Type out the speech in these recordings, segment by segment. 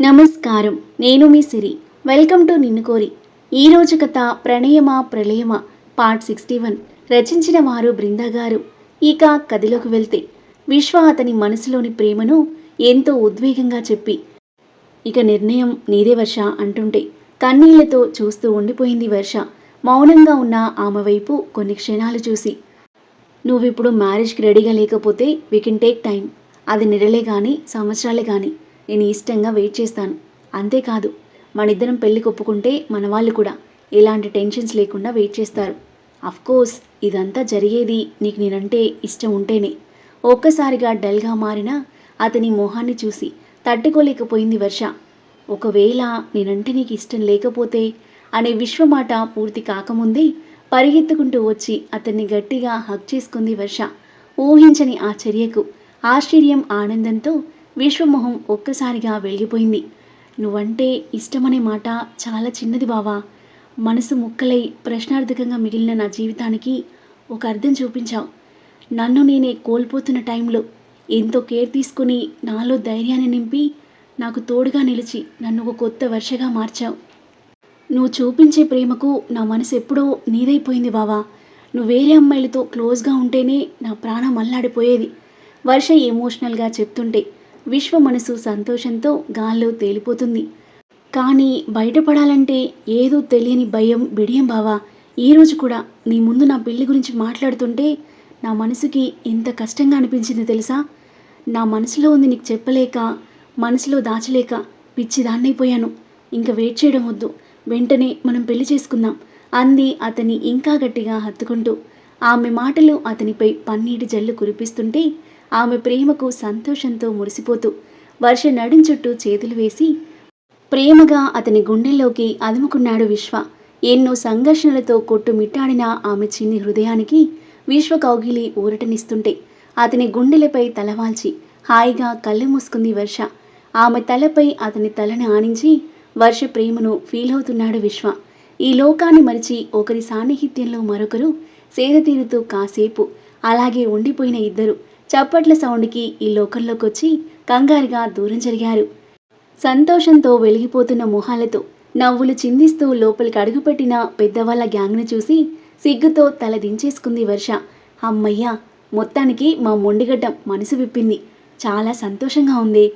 నమస్కారం. నేను మీ సిరి. Welcome to నిన్ను కోరి. ఈరోజు కథ ప్రణయమా ప్రళయమా? Part sixty one. రచించిన వారు బృందా గారు. ఇక కథలోకి వెళ్తే విశ్వ అతని మనసులోని ప్రేమను ఎంతో ఉద్వేగంగా చెప్పి ఇక నిర్ణయం నీదే వర్ష అంటుంటే కన్నీళ్ళతో చూస్తూ ఉండిపోయింది వర్ష. మౌనంగా ఉన్న ఆమె వైపు కొన్ని క్షణాలు చూసి నువ్విప్పుడు మ్యారేజ్కి రెడీగా లేకపోతే వీ కెన్ టేక్ టైం అది నెలలే కానీ సంవత్సరాలే కానీ నేను ఇష్టంగా వెయిట్ చేస్తాను. అంతేకాదు మనిద్దరం పెళ్ళి ఒప్పుకుంటే మన వాళ్ళు కూడా ఎలాంటి టెన్షన్స్ లేకుండా వెయిట్ చేస్తారు. కోర్స్ ఇదంతా జరిగేది నీకు నేనంటే ఇష్టం ఉంటేనే. ఒక్కసారిగా డల్గా మారిన అతని మొహాన్ని చూసి తట్టుకోలేకపోయింది వర్ష. ఒకవేళ నేనంటే నీకు ఇష్టం లేకపోతే అనే విశ్వమాట పూర్తి కాకముందే పరిగెత్తుకుంటూ వచ్చి అతన్ని గట్టిగా హక్ చేసుకుంది వర్ష. ఊహించని ఆ చర్యకు ఆశ్చర్యం ఆనందంతో విశ్వమొహం ఒక్కసారిగా వెలిగిపోయింది. నువ్వంటే ఇష్టమనే మాట చాలా చిన్నది బావా. మనసు ముక్కలై ప్రశ్నార్థకంగా మిగిలిన నా జీవితానికి ఒక అర్థం చూపించావు. నన్ను నేనే కోల్పోతున్న టైంలో ఎంతో కేర్ తీసుకుని నాలో ధైర్యాన్ని నింపి నాకు తోడుగా నిలిచి నన్ను ఒక కొత్త వర్షగా మార్చావు. నువ్వు చూపించే ప్రేమకు నా మనసు ఎప్పుడో నీదైపోయింది బావా. నువ్వు వేరే అమ్మాయిలతో క్లోజ్గా ఉంటేనే నా ప్రాణం అల్లాడిపోయేది. వర్ష ఎమోషనల్గా చెప్తుంటే విశ్వ మనసు సంతోషంతో గాల్లో తేలిపోతుంది. కానీ బయటపడాలంటే ఏదో తెలియని భయం బిడియం బావా. ఈరోజు కూడా నీ ముందు నా పెళ్ళి గురించి మాట్లాడుతుంటే నా మనసుకి ఎంత కష్టంగా అనిపించింది తెలుసా? నా మనసులో ఉంది నీకు చెప్పలేక మనసులో దాచలేక పిచ్చి దాన్నైపోయాను ఇంకా వెయిట్ చేయడం వద్దు. వెంటనే మనం పెళ్ళి చేసుకుందాం అంది అతన్ని ఇంకా గట్టిగా హత్తుకుంటూ. ఆమె మాటలు అతనిపై పన్నీటి జల్లు కురిపిస్తుంటే ఆమె ప్రేమకు సంతోషంతో మురిసిపోతూ వర్ష నడుం చుట్టూ చేతులు వేసి ప్రేమగా అతని గుండెల్లోకి అదుముకున్నాడు విశ్వ. ఎన్నో సంఘర్షణలతో కొట్టుమిట్టాడిన ఆమె చిన్ని హృదయానికి విశ్వ కౌగిలి ఊరటనిస్తుంటే అతని గుండెలపై తలవాల్చి హాయిగా కళ్ళు మూసుకుంది వర్ష. ఆమె తలపై అతని తలని ఆనించి వర్ష ప్రేమను ఫీల్ అవుతున్నాడు విశ్వ. ఈ లోకాన్ని మరిచి ఒకరి సాన్నిహిత్యంలో మరొకరు సేద తీరుతూ కాసేపు అలాగే ఉండిపోయిన ఇద్దరు చప్పట్ల సౌండ్కి ఈ లోకంలోకి వచ్చి కంగారుగా దూరం జరిగారు. సంతోషంతో వెలిగిపోతున్న మొహాలతో నవ్వులు చిందిస్తూ లోపలికి అడుగుపెట్టిన పెద్దవాళ్ళ గ్యాంగ్ను చూసి సిగ్గుతో తల దించేసుకుంది వర్ష. అమ్మయ్యా మొత్తానికి మా మొండిగడ్డం మనసు విప్పింది. చాలా సంతోషంగా ఉంది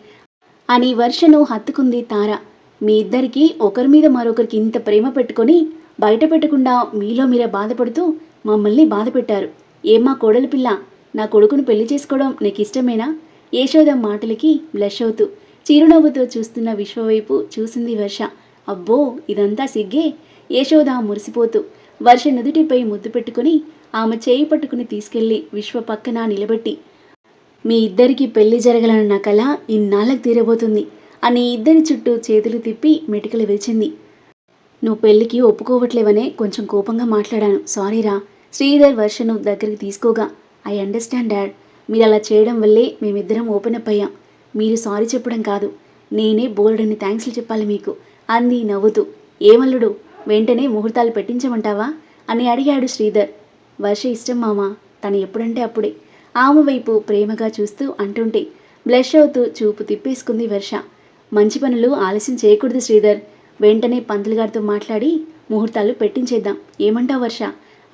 అని వర్షను హత్తుకుంది తార. మీ ఇద్దరికీ ఒకరి మీద మరొకరికి ఇంత ప్రేమ పెట్టుకొని బయట పెట్టకుండా మీలో మీరే బాధపడుతూ మమ్మల్ని బాధపెట్టారు. ఏమా కోడలి పిల్ల? నా కొడుకును పెళ్ళి చేసుకోవడం నీకు ఇష్టమేనా యశోద మాటలకి బ్లష్ అవుతూ చిరునవ్వుతో చూస్తున్న విశ్వవైపు చూసింది వర్ష. అబ్బో ఇదంతా సిగ్గే? యశోద మురిసిపోతూ వర్ష నుదుటిపై ముద్దు పెట్టుకుని ఆమె చేయి పట్టుకుని తీసుకెళ్ళి విశ్వ పక్కన నిలబెట్టి మీ ఇద్దరికి పెళ్ళి జరగలన్న కళ ఇన్నాళ్ళకు తీరబోతుంది అని ఇద్దరి చుట్టూ చేతులు తిప్పి మెటికలు విరిచింది. నువ్వు పెళ్ళికి ఒప్పుకోవట్లేవనే కొంచెం కోపంగా మాట్లాడాను. సారీరా. శ్రీధర్ వర్షను దగ్గరికి తీసుకోగా. I understand dad. మీరు అలా చేయడం వల్లే మేమిద్దరం ఓపెన్ అప్ అయ్యాం. మీరు సారీ చెప్పడం కాదు. నేనే బోల్డన్ని థ్యాంక్స్లు చెప్పాలి మీకు. అంది నవ్వుతూ. ఏమల్లుడు? వెంటనే ముహూర్తాలు పెట్టించమంటావా? అని అడిగాడు శ్రీధర్. వర్ష ఇష్టం మామ? తను ఎప్పుడంటే అప్పుడే. ఆమె వైపు ప్రేమగా చూస్తూ అంటుంటే బ్లష్ అవుతూ చూపు తిప్పేసుకుంది వర్ష. మంచి పనులు ఆలస్యం చేయకూడదు శ్రీధర్. వెంటనే పంతులు గారితో మాట్లాడి ముహూర్తాలు పెట్టించేద్దాం. ఏమంటావు వర్ష?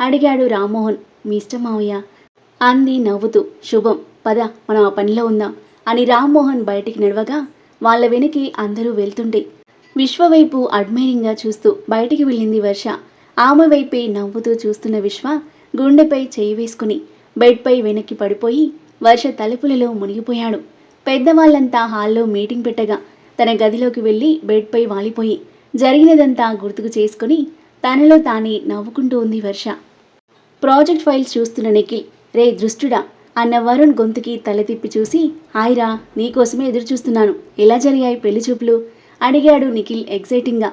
అడిగాడు రామ్మోహన్. మీ ఇష్టం మావయ్య. అంది నవ్వుతూ. శుభం పద మనం ఆ పనిలో ఉందాం అని రామ్మోహన్ బయటికి నడవగా వాళ్ళ వెనక్కి అందరూ వెళ్తుంటే విశ్వ వైపు అడ్మైరింగ్గా చూస్తూ బయటికి వెళ్ళింది వర్ష. ఆమె వైపే నవ్వుతూ చూస్తున్న విశ్వ గుండెపై చేయి వేసుకుని బెడ్పై వెనక్కి పడిపోయి వర్ష తలుపులలో మునిగిపోయాడు. పెద్దవాళ్ళంతా హాల్లో మీటింగ్ పెట్టగా తన గదిలోకి వెళ్ళి బెడ్పై వాలిపోయి జరిగినదంతా గుర్తుకు చేసుకుని తనలో తానే నవ్వుకుంటూ ఉంది వర్ష. ప్రాజెక్ట్ ఫైల్స్ చూస్తున్న నిఖిల్ రే దృష్టుడా అన్న వరుణ్ గొంతుకి తల తిప్పి చూసి హాయ్రా నీకోసమే ఎదురు చూస్తున్నాను ఎలా జరిగాయి పెళ్ళి చూపులు? అడిగాడు నిఖిల్ ఎగ్జైటింగ్గా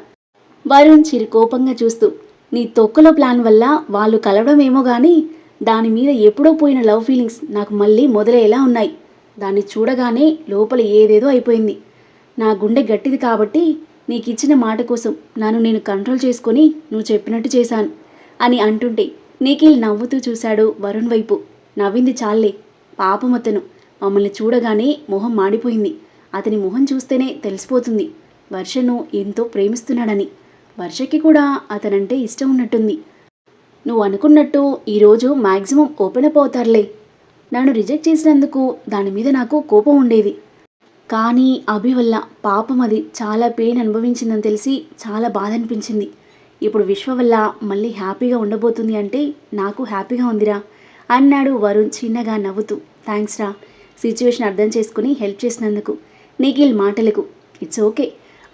వరుణ్ చిరు కోపంగా చూస్తూ నీ తొక్కలో ప్లాన్ వల్ల వాళ్ళు కలవడమేమో కానీ దాని మీద ఎప్పుడో పోయిన లవ్ ఫీలింగ్స్ నాకు మళ్ళీ మొదలయ్యేలా ఉన్నాయి. దాన్ని చూడగానే లోపల ఏదేదో అయిపోయింది. నా గుండె గట్టిది కాబట్టి నీకిచ్చిన మాట కోసం నన్ను నేను కంట్రోల్ చేసుకుని నువ్వు చెప్పినట్టు చేశాను అని అంటుంటే నిఖిల్ నవ్వుతూ చూశాడు వరుణ్ వైపు. నవ్వింది చాలే. పాపమతను మమ్మల్ని చూడగానే మొహం మాడిపోయింది. అతని మొహం చూస్తేనే తెలిసిపోతుంది. వర్షను ఎంతో ప్రేమిస్తున్నాడని. వర్షకి కూడా అతనంటే ఇష్టం ఉన్నట్టుంది. నువ్వు అనుకున్నట్టు ఈరోజు మ్యాక్సిమం ఓపెన్ అప్ అవుతారులే. నన్ను రిజెక్ట్ చేసినందుకు దాని మీద నాకు కోపం ఉండేది. కానీ అభి వల్ల పాపం అది చాలా పెయిన్ అనుభవించిందని తెలిసి చాలా బాధ అనిపించింది. ఇప్పుడు విశ్వ వల్ల మళ్ళీ హ్యాపీగా ఉండబోతుంది అంటే నాకు హ్యాపీగా ఉందిరా అన్నాడు వరుణ్ చిన్నగా నవ్వుతూ. థ్యాంక్స్ రా. సిచ్యువేషన్ అర్థం చేసుకుని హెల్ప్ చేసినందుకు. నిఖిల్ మాటలకు ఇట్స్ ఓకే.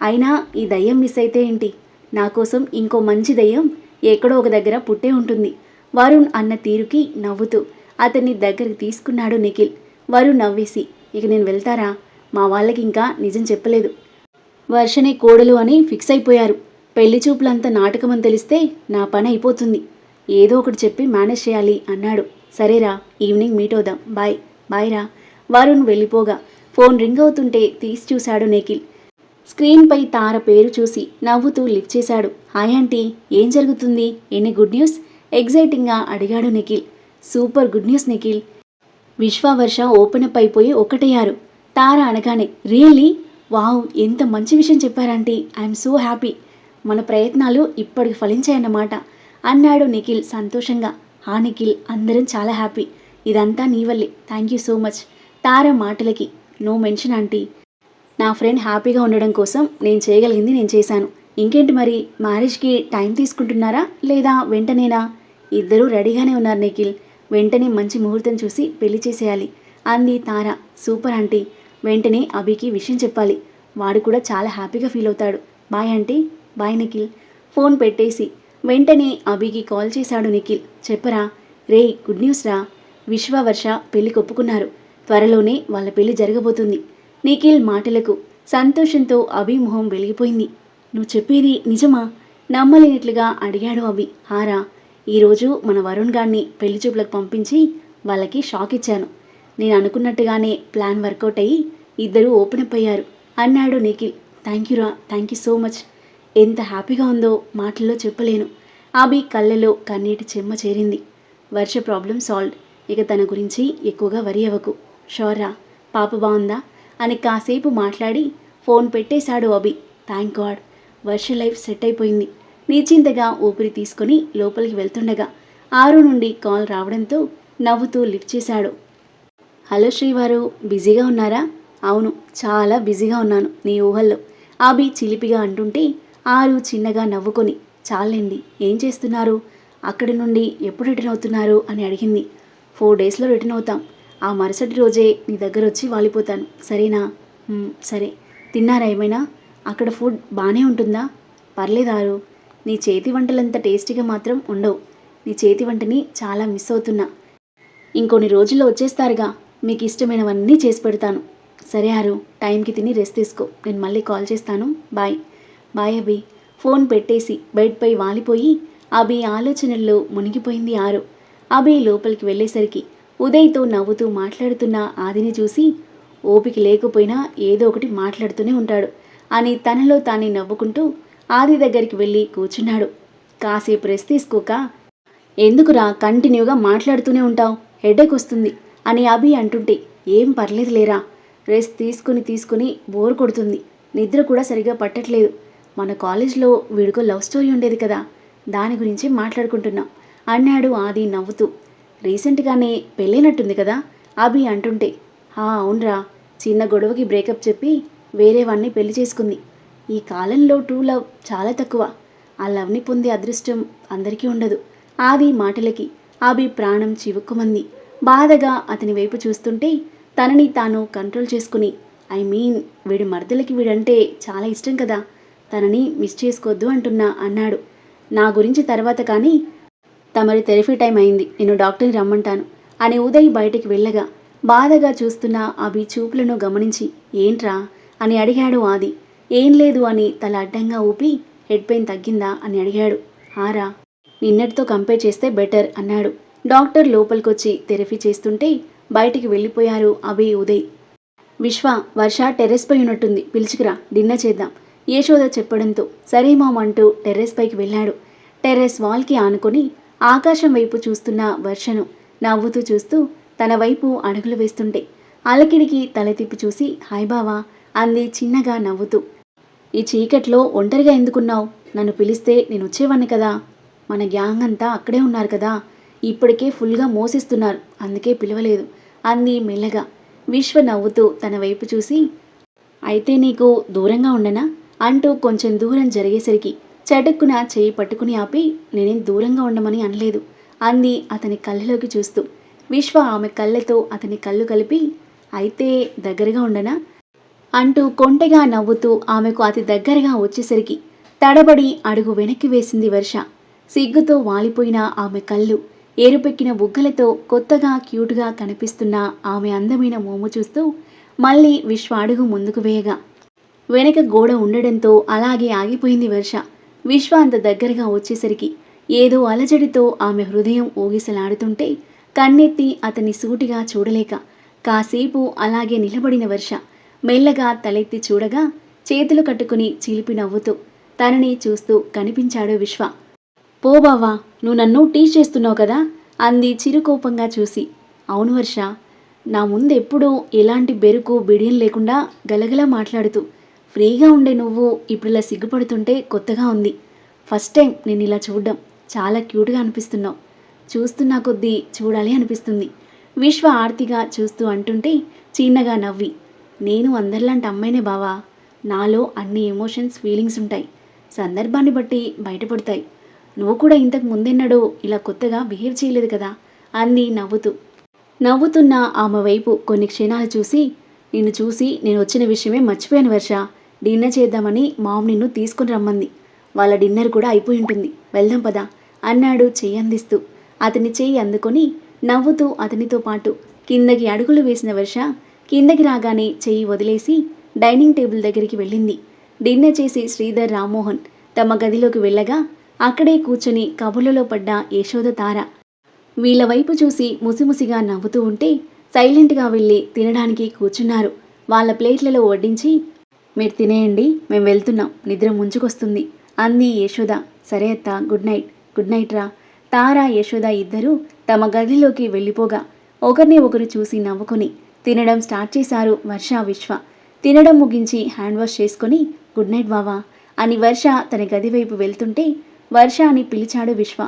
అయినా ఈ దయ్యం మిస్ అయితే ఏంటి? నా కోసం ఇంకో మంచి దయ్యం ఎక్కడో ఒక దగ్గర పుట్టే ఉంటుంది. వరుణ్ అన్న తీరుకి నవ్వుతూ అతన్ని దగ్గరికి తీసుకున్నాడు నిఖిల్. వరుణ్ నవ్వేసి ఇక నేను వెళ్తారా? మా వాళ్ళకి ఇంకా నిజం చెప్పలేదు. వర్షనే కోడలు అని ఫిక్స్ అయిపోయారు. పెళ్ళి చూపులంతా నాటకం అని తెలిస్తే నా పని అయిపోతుంది. ఏదో ఒకటి చెప్పి మేనేజ్ చేయాలి అన్నాడు. సరేరా ఈవినింగ్ మీట్ అవుదాం. బాయ్. బాయ్ రా వరుణ్ వెళ్ళిపోగా. ఫోన్ రింగ్ అవుతుంటే తీసి చూశాడు నిఖిల్. స్క్రీన్పై తార పేరు చూసి నవ్వుతూ లిఫ్ట్ చేశాడు. హాయ్ ఆంటీ ఏం జరుగుతుంది? ఎన్ని గుడ్ న్యూస్? ఎగ్జైటింగ్గా అడిగాడు Nikhil. Super good news Nikhil. Vishwa Varsha open up అయిపోయి ఒకటయ్యారు తార అనగానే రియల్లీ? వావ్ ఎంత మంచి విషయం చెప్పారంటీ ఐఎమ్ సో హ్యాపీ. మన ప్రయత్నాలు ఇప్పటికి ఫలించాయన్నమాట. అన్నాడు నిఖిల్ సంతోషంగా. హా నిఖిల్ అందరం చాలా హ్యాపీ. ఇదంతా నీ వల్లే. Thank you so much. Tara మాటలకి. No mention aunty. నా ఫ్రెండ్ హ్యాపీగా ఉండడం కోసం నేను చేయగలిగింది నేను చేశాను. ఇంకేంటి మరి? మ్యారేజ్కి టైం తీసుకుంటున్నారా? లేదా వెంటనేనా? ఇద్దరూ రెడీగానే ఉన్నారు నిఖిల్. వెంటనే మంచి ముహూర్తం చూసి పెళ్ళి చేసేయాలి. అంది తార. Super aunty. వెంటనే అభికి విషయం చెప్పాలి. వాడు కూడా చాలా హ్యాపీగా ఫీల్ అవుతాడు. Bye aunty. Bye Nikhil. Phone పెట్టేసి వెంటనే అభికి కాల్ చేశాడు నిఖిల్. చెప్పరా రే గుడ్ న్యూస్ రా. విశ్వవర్ష పెళ్ళి కొప్పుకున్నారు. త్వరలోనే వాళ్ళ పెళ్ళి జరగబోతుంది. నిఖిల్ మాటలకు సంతోషంతో అభి మొహం వెలిగిపోయింది. నువ్వు చెప్పేది నిజమా? నమ్మలేనట్లుగా అడిగాడు అభి. హారా ఈరోజు మన వరుణ్ గారిని పెళ్ళి చూపులకు పంపించి వాళ్ళకి షాక్ ఇచ్చాను. నేను అనుకున్నట్టుగానే ప్లాన్ వర్కౌట్ అయ్యి ఇద్దరూ ఓపెన్ అప్ అయ్యారు అన్నాడు నిఖిల్. థ్యాంక్ యూ రా థ్యాంక్ యూ సో మచ్. ఎంత హ్యాపీగా ఉందో మాటల్లో చెప్పలేను. అభి కళ్ళలో కన్నీటి చెమ్మ చేరింది. వర్ష ప్రాబ్లం సాల్వ్ ఇక తన గురించి ఎక్కువగా వరి అవ్వకు. షోర్రా పాప బాగుందా అని కాసేపు మాట్లాడి ఫోన్ పెట్టేశాడు Abhi thank God. Varsha life set అయిపోయింది. నిశ్చింతగా ఊపిరి తీసుకుని లోపలికి వెళ్తుండగా ఆరు నుండి కాల్ రావడంతో నవ్వుతూ లిఫ్ట్ చేశాడు. హలో శ్రీవారు బిజీగా ఉన్నారా? అవును చాలా బిజీగా ఉన్నాను నీ ఊహల్లో. అభి చిలిపిగా అంటుంటే ఆరు చిన్నగా నవ్వుకొని చాలండి ఏం చేస్తున్నారు? అక్కడి నుండి ఎప్పుడు రిటర్న్ అవుతున్నారు? అని అడిగింది. ఫోర్ డేస్లో రిటర్న్ అవుతాం. ఆ మరుసటి రోజే నీ దగ్గర వచ్చి వాలిపోతాను. సరేనా? సరే. తిన్నారా ఏమైనా? అక్కడ ఫుడ్ బాగానే ఉంటుందా? పర్లేదారు నీ చేతి వంటలంత టేస్టీగా మాత్రం ఉండవు. నీ చేతి వంటని చాలా మిస్ అవుతున్నా. ఇంకొన్ని రోజుల్లో వచ్చేస్తారుగా. మీకు ఇష్టమైనవన్నీ చేసి పెడతాను. సరే ఆరు టైంకి తిని రెస్ట్ తీసుకో. నేను మళ్ళీ కాల్ చేస్తాను. బాయ్. బాయ్ అభి ఫోన్ పెట్టేసి బెడ్పై వాలిపోయి అభి ఆలోచనల్లో మునిగిపోయింది ఆరు. అభి లోపలికి వెళ్ళేసరికి ఉదయ్తో నవ్వుతూ మాట్లాడుతున్న ఆదిని చూసి ఓపిక లేకపోయినా ఏదో ఒకటి మాట్లాడుతూనే ఉంటాడు అని తనలో తానే నవ్వుకుంటూ ఆది దగ్గరికి వెళ్ళి కూర్చున్నాడు. కాసేపు రెస్ట్ తీసుకోక ఎందుకురా కంటిన్యూగా మాట్లాడుతూనే ఉంటావు? హెడేక్ వస్తుంది అని అభి అంటుంటే ఏం పర్లేదు లేరా రెస్ట్ తీసుకుని తీసుకుని బోర్ కొడుతుంది. నిద్ర కూడా సరిగా పట్టట్లేదు. మన కాలేజ్లో వీడికో లవ్ స్టోరీ ఉండేది కదా దాని గురించి మాట్లాడుకుంటున్నాం. అన్నాడు ఆది నవ్వుతూ. రీసెంట్గానే పెళ్ళైనట్టుంది కదా అభి అంటుంటే. హా అవునరా. చిన్న గొడవకి బ్రేకప్ చెప్పి వేరే వాడిని పెళ్ళి చేసుకుంది. ఈ కాలంలో ట్రూ లవ్ చాలా తక్కువ. ఆ లవ్ని పొందే అదృష్టం అందరికీ ఉండదు. ఆది మాటలకి అభి ప్రాణం చివుక్కుమంది. బాధగా అతని వైపు చూస్తుంటే తనని తాను కంట్రోల్ చేసుకుని ఐ మీన్ వీడి మర్దలకి వీడంటే చాలా ఇష్టం కదా తనని మిస్ చేసుకోవద్దు అంటున్నా అన్నాడు. నా గురించి తర్వాత కానీ తమరి థెరపీ టైం అయింది. నేను డాక్టర్ని రమ్మంటాను. అని ఉదయ్ బయటికి వెళ్ళగా బాధగా చూస్తున్న అవి చూపులను గమనించి ఏంట్రా? అని అడిగాడు ఆది. ఏం లేదు అని తల అడ్డంగా ఊపి హెడ్ పెయిన్ తగ్గిందా? అని అడిగాడు. ఆరా నిన్నటితో కంపేర్ చేస్తే బెటర్ అన్నాడు. డాక్టర్ లోపలికొచ్చి థెరపీ చేస్తుంటే బయటికి వెళ్ళిపోయారు అభి ఉదయ్. విశ్వ వర్ష టెర్రస్ పోయి ఉన్నట్టుంది. పిలుచుకురా డిన్నర్ చేద్దాం. యశోద చెప్పడంతో సరే మామంటూ టెర్రస్ పైకి వెళ్ళాడు. టెర్రస్ వాల్కి ఆనుకొని ఆకాశం వైపు చూస్తున్న వర్షను నవ్వుతూ చూస్తూ తన వైపు అడుగులు వేస్తుంటే అలకిడికి తల తిప్పి చూసి హాయ్ బావా అంది చిన్నగా నవ్వుతూ. ఈ చీకట్లో ఒంటరిగా ఎందుకున్నావు? నన్ను పిలిస్తే నేను వచ్చేవాడిని కదా. మన గ్యాంగ్ అంతా అక్కడే ఉన్నారు కదా. ఇప్పటికే ఫుల్గా మోసిస్తున్నారు. అందుకే పిలవలేదు అంది మెల్లగా. విశ్వ నవ్వుతూ తన వైపు చూసి అయితే నీకు దూరంగా ఉండనా? అంటూ కొంచెం దూరం జరిగేసరికి చటుక్కున చేయి పట్టుకుని ఆపి నేనేం దూరంగా ఉండమని అనలేదు అంది అతని కళ్ళలోకి చూస్తూ. విశ్వ ఆమె కళ్ళతో అతని కళ్ళు కలిపి అయితే దగ్గరగా ఉండనా? అంటూ కొంటెగా నవ్వుతూ ఆమెకు అతి దగ్గరగా వచ్చేసరికి తడబడి అడుగు వెనక్కి వేసింది వర్ష. సిగ్గుతో వాలిపోయిన ఆమె కళ్ళు ఏరుపెక్కిన బుగ్గలతో కొత్తగా క్యూట్గా కనిపిస్తున్న ఆమె అందమైన మోము చూస్తూ మళ్ళీ విశ్వ అడుగు ముందుకు వేయగా వెనక గోడ ఉండడంతో అలాగే ఆగిపోయింది వర్ష. విశ్వ అంత దగ్గరగా వచ్చేసరికి ఏదో అలజడితో ఆమె హృదయం ఊగిసలాడుతుంటే కన్నెత్తి అతన్ని సూటిగా చూడలేక కాసేపు అలాగే నిలబడిన వర్ష మెల్లగా తలెత్తి చూడగా చేతులు కట్టుకుని చిలిపి నవ్వుతూ తనని చూస్తూ కనిపించాడు విశ్వ. పో బావా నువ్వు నన్ను టీచ్ చేస్తున్నావు కదా? అంది చిరుకోపంగా చూసి. అవును వర్ష నా ముందెప్పుడూ ఎలాంటి బెరుకు బిడియం లేకుండా గలగల మాట్లాడుతూ ఫ్రీగా ఉండే నువ్వు ఇప్పుడు ఇలా సిగ్గుపడుతుంటే కొత్తగా ఉంది. ఫస్ట్ టైం నేను ఇలా చూడడం. చాలా క్యూట్గా అనిపిస్తున్నావు. చూస్తున్నా కొద్దీ చూడాలి అనిపిస్తుంది. విశ్వ ఆర్తిగా చూస్తూ అంటుంటే చిన్నగా నవ్వి నేను అందరిలాంటి అమ్మాయినే బావా? నాలో అన్ని ఎమోషన్స్ ఫీలింగ్స్ ఉంటాయి. సందర్భాన్ని బట్టి బయటపడతాయి. నువ్వు కూడా ఇంతకు ముందెన్నడూ ఇలా కొత్తగా బిహేవ్ చేయలేదు కదా? అంది నవ్వుతూ. నవ్వుతున్న ఆమె వైపు కొన్ని క్షణాలు చూసి నిన్ను చూసి నేను వచ్చిన విషయమే మర్చిపోయాను వర్ష. డిన్నర్ చేద్దామని మామ్ నిన్ను తీసుకుని రమ్మంది. వాళ్ళ డిన్నర్ కూడా అయిపోయి ఉంటుంది. వెళ్దాం పదా అన్నాడు చెయ్యి అందిస్తూ. అతని చెయ్యి అందుకొని నవ్వుతూ అతనితో పాటు కిందకి అడుగులు వేసిన వర్ష కిందకి రాగానే చెయ్యి వదిలేసి డైనింగ్ టేబుల్ దగ్గరికి వెళ్ళింది. డిన్నర్ చేసి శ్రీధర్ రామ్మోహన్ తమ గదిలోకి వెళ్ళగా అక్కడే కూర్చొని కబుర్లలో పడ్డ యశోద తార వీళ్ళ వైపు చూసి ముసిముసిగా నవ్వుతూ ఉంటే సైలెంట్గా వెళ్ళి తినడానికి కూర్చున్నారు. వాళ్ళ ప్లేట్లలో వడ్డించి మీరు తినేయండి మేము వెళ్తున్నాం. నిద్ర ముంచుకొస్తుంది. అంది యశోద. సరే అత్త గుడ్ నైట్. గుడ్ నైట్ రా. తారా యశోద ఇద్దరూ తమ గదిలోకి వెళ్ళిపోగా ఒకరిని ఒకరు చూసి నవ్వుకొని తినడం స్టార్ట్ చేశారు వర్ష విశ్వ. తినడం ముగించి హ్యాండ్ వాష్ చేసుకొని గుడ్ నైట్ బావా అని వర్ష తన గది వైపు వెళ్తుంటే వర్ష అని పిలిచాడు విశ్వ.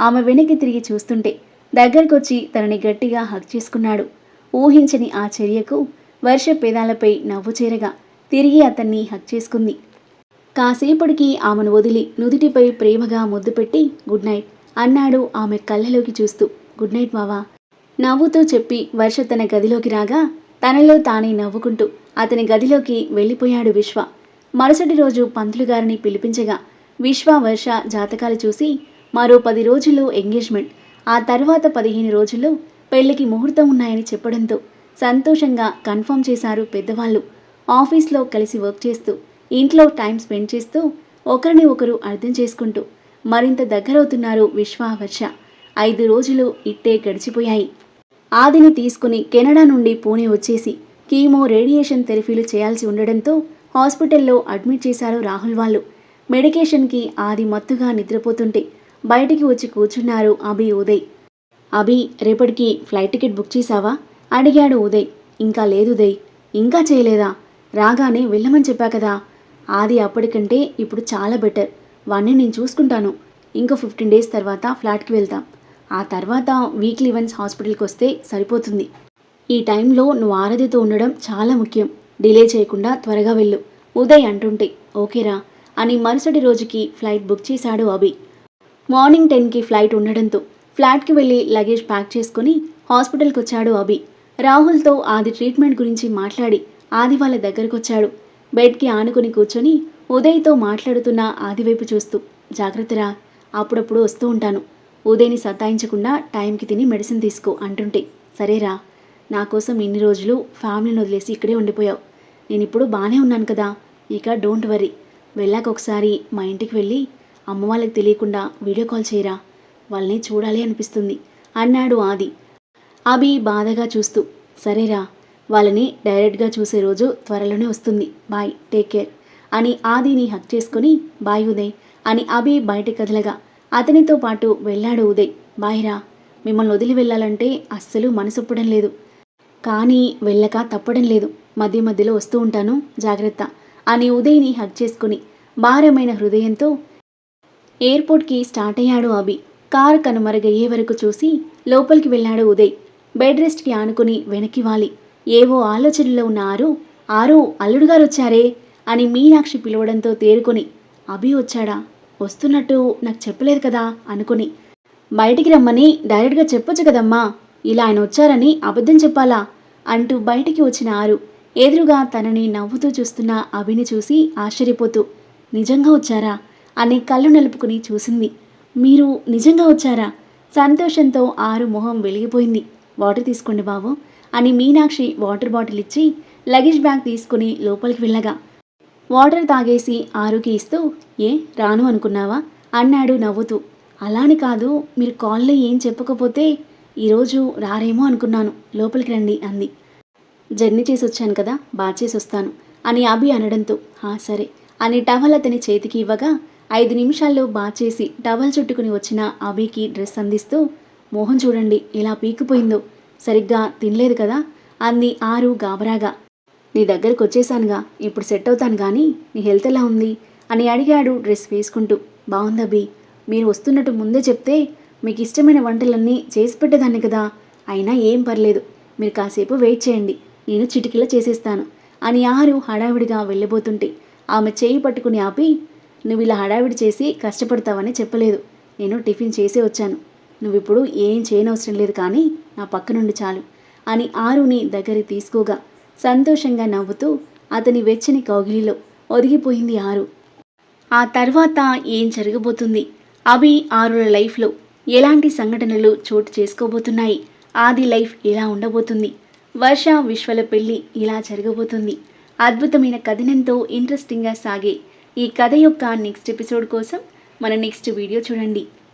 ఆమె వెనక్కి తిరిగి చూస్తుంటే దగ్గరకొచ్చి తనని గట్టిగా హక్ చేసుకున్నాడు. ఊహించని ఆ చర్యకు వర్ష పేదాలపై నవ్వు చేరగా తిరిగి అతన్ని హక్ చేసుకుంది. కాసేపటికి ఆమెను వదిలి నుదుటిపై ప్రేమగా ముద్దు పెట్టి గుడ్ నైట్ అన్నాడు ఆమె కళ్ళలోకి చూస్తూ. గుడ్ నైట్ బావా నవ్వుతూ చెప్పి వర్ష తన గదిలోకి రాగా తనలో తానే నవ్వుకుంటూ అతని గదిలోకి వెళ్ళిపోయాడు విశ్వ. మరుసటి రోజు పంతులు గారిని పిలిపించగా విశ్వ వర్ష జాతకాలు చూసి మరో పది రోజుల్లో ఎంగేజ్మెంట్ ఆ తర్వాత పదిహేను రోజుల్లో పెళ్ళికి ముహూర్తం ఉన్నాయని చెప్పడంతో సంతోషంగా కన్ఫర్మ్ చేశారు పెద్దవాళ్ళు. ఆఫీస్లో కలిసి వర్క్ చేస్తూ ఇంట్లో టైం స్పెండ్ చేస్తూ ఒకరిని ఒకరు అర్థం చేసుకుంటూ మరింత దగ్గరవుతున్నారు విశ్వ వర్ష ఐదు రోజులు ఇట్టే గడిచిపోయాయి. ఆదిని తీసుకుని కెనడా నుండి పూణే వచ్చేసి కీమో రేడియేషన్ థెరపీలు చేయాల్సి ఉండడంతో హాస్పిటల్లో అడ్మిట్ చేశారు రాహుల్ వాళ్ళు. మెడికేషన్కి ఆది మత్తుగా నిద్రపోతుంటే బయటికి వచ్చి కూర్చున్నారు అభి ఉదయ్. అభి రేపటికి ఫ్లైట్ టికెట్ బుక్ చేశావా? అడిగాడు ఉదయ్. ఇంకా లేదు ఉదయ్. ఇంకా చేయలేదా? రాగానే వెళ్ళమని చెప్పా కదా. ఆది అప్పటికంటే ఇప్పుడు చాలా బెటర్. వాణ్ణి నేను చూసుకుంటాను. ఇంకో ఫిఫ్టీన్ డేస్ తర్వాత ఫ్లాట్కి వెళ్తాం ఆ తర్వాత వీక్లీ వన్స్ హాస్పిటల్కి వస్తే సరిపోతుంది. ఈ టైంలో నువ్వు ఆరతితో ఉండడం చాలా ముఖ్యం. డిలే చేయకుండా త్వరగా వెళ్ళు. ఉదయ్ అంటుంటే ఓకేరా అని మరుసటి రోజుకి ఫ్లైట్ బుక్ చేశాడు అభి. మార్నింగ్ టెన్కి ఫ్లైట్ ఉండడంతో ఫ్లాట్కి వెళ్ళి లగేజ్ ప్యాక్ చేసుకుని హాస్పిటల్కి వచ్చాడు అభి. రాహుల్తో ఆది ట్రీట్మెంట్ గురించి మాట్లాడి ఆది వాళ్ళ దగ్గరకొచ్చాడు. బెడ్కి ఆనుకుని కూర్చొని ఉదయ్తో మాట్లాడుతున్న ఆదివైపు చూస్తూ జాగ్రత్తరా అప్పుడప్పుడు వస్తూ ఉంటాను. ఉదయ్ని సతాయించకుండా టైంకి తిని మెడిసిన్ తీసుకో అంటుంటే సరేరా నా కోసం ఇన్ని రోజులు ఫ్యామిలీని వదిలేసి ఇక్కడే ఉండిపోయావు. నేను ఇప్పుడు బాగానే ఉన్నాను కదా ఇక డోంట్ వరీ. వెళ్ళాక ఒకసారి మా ఇంటికి వెళ్ళి అమ్మ వాళ్ళకి తెలియకుండా వీడియో కాల్ చేయరా వాళ్ళని చూడాలి అనిపిస్తుంది అన్నాడు ఆది. అభి బాధగా చూస్తూ సరేరా వాళ్ళని డైరెక్ట్గా చూసే రోజు త్వరలోనే వస్తుంది. Bye take care. అని ఆదిని హక్ చేసుకుని బాయ్ ఉదయ్ అని అభి బయట కదలగా. అతనితో పాటు వెళ్ళాడు ఉదయ్. బాయ్ రా మిమ్మల్ని వదిలి వెళ్ళాలంటే అస్సలు మనసొప్పడం లేదు. కానీ వెళ్ళక తప్పడం లేదు. మధ్య మధ్యలో వస్తూ ఉంటాను జాగ్రత్త అని ఉదయ్ని హక్ చేసుకుని భారమైన హృదయంతో ఎయిర్పోర్ట్కి స్టార్ట్ అయ్యాడు అభి. కారు కనుమరుగయ్యే వరకు చూసి లోపలికి వెళ్ళాడు ఉదయ్. బెడ్ రెస్ట్కి ఆనుకుని వెనక్కి వాలి. ఏవో ఆలోచనలో ఉన్న ఆరు ఆరు వచ్చారే అని మీనాక్షి పిలవడంతో తేరుకొని అభి వచ్చాడా? వస్తున్నట్టు నాకు చెప్పలేదు కదా అనుకుని బయటికి రమ్మని డైరెక్ట్గా చెప్పొచ్చు కదమ్మా ఇలా ఆయన వచ్చారని అబద్ధం చెప్పాలా? అంటూ బయటికి వచ్చిన ఆరు ఎదురుగా తనని నవ్వుతూ చూస్తున్న అభిని చూసి ఆశ్చర్యపోతూ నిజంగా వచ్చారా? అని కళ్ళు నలుపుకుని చూసింది. మీరు నిజంగా వచ్చారా? సంతోషంతో ఆరు మొహం వెలిగిపోయింది. వాటర్ తీసుకోండి బాబు. అని మీనాక్షి వాటర్ బాటిల్ ఇచ్చి లగేజ్ బ్యాగ్ తీసుకుని లోపలికి వెళ్ళగా వాటర్ తాగేసి ఆరుకి ఇస్తూ ఏ రాను అనుకున్నావా? అన్నాడు నవ్వుతూ. అలాని కాదు మీరు కాల్లో ఏం చెప్పకపోతే ఈరోజు రారేమో అనుకున్నాను. లోపలికి రండి అంది. జర్నీ చేసి వచ్చాను కదా బాగా చేసి వస్తాను అని అభి అనడంతో హా సరే అని టవల్ అతని చేతికి ఇవ్వగా ఐదు నిమిషాల్లో బాగా చేసి టవల్ చుట్టుకుని వచ్చిన అభికి డ్రెస్ అందిస్తూ మోహన్ చూడండి ఇలా పీకిపోయిందో సరిగ్గా తినలేదు కదా? అంది ఆరు గాబరాగా. నీ దగ్గరకు వచ్చేసానుగా ఇప్పుడు సెట్ అవుతాను కానీ నీ హెల్త్ ఎలా ఉంది? అని అడిగాడు డ్రెస్ వేసుకుంటూ. బాగుందబ్బి మీరు వస్తున్నట్టు ముందే చెప్తే మీకు ఇష్టమైన వంటలన్నీ చేసి పెట్టేదాన్ని కదా? అయినా ఏం పర్లేదు. మీరు కాసేపు వెయిట్ చేయండి. నేను చిటికలో చేసేస్తాను. అని ఆరు హడావిడిగా వెళ్ళబోతుంటే ఆమె చేయి పట్టుకుని ఆపి నువ్వు ఇలా హడావిడి చేసి కష్టపడతావని చెప్పలేదు. నేను టిఫిన్ చేసే వచ్చాను. నువ్వు ఇప్పుడు ఏం చేయనవసరం లేదు కానీ నా పక్క నుండి చాలు అని ఆరుని దగ్గర తీసుకోగా సంతోషంగా నవ్వుతూ అతని వెచ్చని కౌగిలిలో ఒదిగిపోయింది ఆరు. ఆ తర్వాత ఏం జరగబోతుంది? అభి ఆరుల లైఫ్లో ఎలాంటి సంఘటనలు చోటు చేసుకోబోతున్నాయి? ఆది లైఫ్ ఎలా ఉండబోతుంది? వర్ష విశ్వల పెళ్ళి ఇలా జరగబోతుంది. అద్భుతమైన కథనంతో ఇంట్రెస్టింగ్గా సాగే ఈ కథ యొక్క నెక్స్ట్ ఎపిసోడ్ కోసం మన నెక్స్ట్ వీడియో చూడండి.